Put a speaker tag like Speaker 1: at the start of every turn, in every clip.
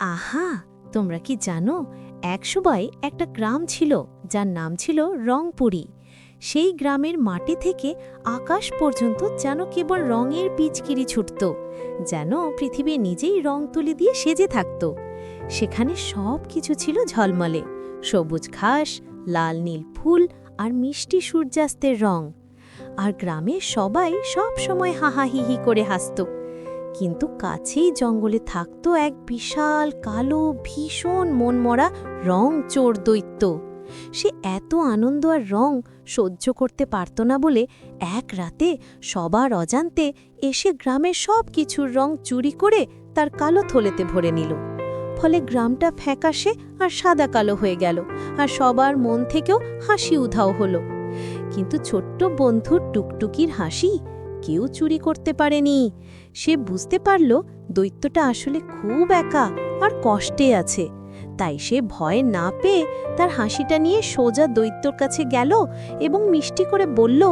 Speaker 1: আহা, তোমরা কি জানো, এক সময় একটা গ্রাম ছিল, যার নাম ছিল রংপুরি। সেই গ্রামের মাটি থেকে আকাশ পর্যন্ত যেন কেবল রঙের পিচকিরি ছুটত, যেন পৃথিবী নিজেই রং তুলি দিয়ে সেজে থাকত। সেখানে সব কিছু ছিল ঝলমলে, সবুজ ঘাস, লাল নীল ফুল আর মিষ্টি সূর্যাস্তের রং। আর গ্রামে সবাই সব সময় হাহাহিহি করে হাসত। কিন্তু কাছেই জঙ্গলে থাকতো এক বিশাল, কালো, ভীষণ মনমরা রং চোর দৈত্য। সে এত আনন্দ আর রং সহ্য করতে পারত না বলে এক রাতে সবার অজান্তে এসে গ্রামের সব কিছুর রং চুরি করে তার কালো থলেতে ভরে নিল। ফলে গ্রামটা ফ্যাকাশে আর সাদা কালো হয়ে গেল আর সবার মন থেকেও হাসি উধাও হলো। কিন্তু ছোট্ট বন্ধুর টুকটুকির হাসি কেউ চুরি করতে পারেনি। সে বুঝতে পারল দৈত্যটা আসলে খুব একা আর কষ্টে আছে। তাই সে ভয় না পেয়ে তার হাসিটা নিয়ে সোজা দৈত্যর কাছে গেল এবং মিষ্টি করে বলল,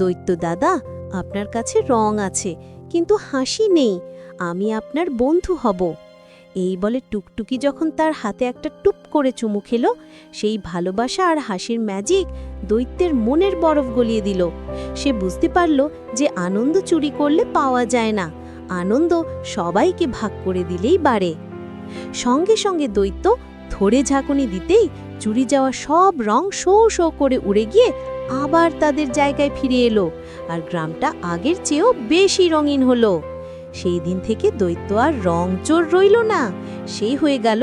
Speaker 1: দৈত্য দাদা, আপনার কাছে রং আছে, কিন্তু হাসি নেই, আমি আপনার বন্ধু হব। এই বলে টুকটুকি যখন তার হাতে একটা টুপ করে চুমু খেল। সেই ভালোবাসা আর হাসির ম্যাজিক দৈত্যের মনের বরফ গলিয়ে দিল। সে বুঝতে পারল যে আনন্দ চুরি করলে পাওয়া যায় না। আনন্দ সবাইকে ভাগ করে দিলেই বাড়ে। সঙ্গে সঙ্গে দৈত্য ধরে ঝাঁকুনি দিতেই চুরি যাওয়া সব রং শো শো করে উড়ে গিয়ে আবার তাদের জায়গায় ফিরে এলো আর গ্রামটা আগের চেয়েও বেশি রঙিন হলো। সেই দিন থেকে দৈত্য আর রং চোর রইল না। সেই হয়ে গেল